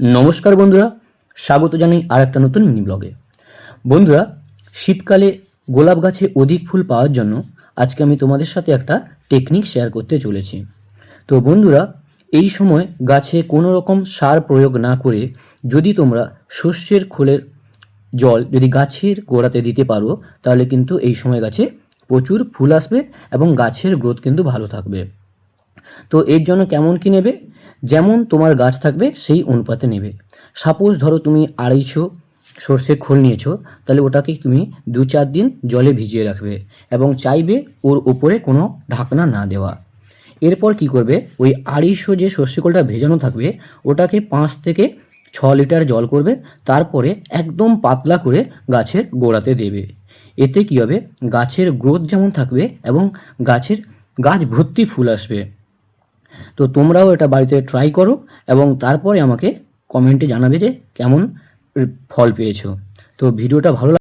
নমস্কার বন্ধুরা, স্বাগত জানাই আর একটা নতুন মিনি ব্লগে। বন্ধুরা, শীতকালে গোলাপ গাছে অধিক ফুল পাওয়ার জন্য আজকে আমি তোমাদের সাথে একটা টেকনিক শেয়ার করতে চলেছি। তো বন্ধুরা, এই সময় গাছে কোনো রকম সার প্রয়োগ না করে যদি তোমরা শস্যের খোলের জল যদি গাছের গোড়াতে দিতে পারো, তাহলে কিন্তু এই সময় গাছে প্রচুর ফুল আসবে এবং গাছের গ্রোথ কিন্তু ভালো থাকবে। তো এর জন্য কেমন কি নেবে? যেমন তোমার গাছ থাকবে, সেই অনুপাতে নেবে। সাপোজ ধরো তুমি আড়াইশো সর্ষে খোল নিয়েছো, তাহলে ওটাকে তুমি দু চার দিন জলে ভিজিয়ে রাখবে এবং চাইবে ওর ওপরে কোনো ঢাকনা না দেওয়া। এরপর কি করবে? ওই আড়াইশো যে সর্ষে খোলটা ভেজানো থাকবে, ওটাকে পাঁচ থেকে ছ লিটার জল করবে, তারপরে একদম পাতলা করে গাছের গোড়াতে দেবে। এতে কি হবে? গাছের গ্রোথ যেমন থাকবে এবং গাছের গাছ ভর্তি ফুল আসবে। তো তোমরাও এটা বাড়িতে ট্রাই করো এবং তারপরে আমাকে কমেন্টে জানাবে যে কেমন ফল পেয়েছ। তো ভিডিওটা ভালো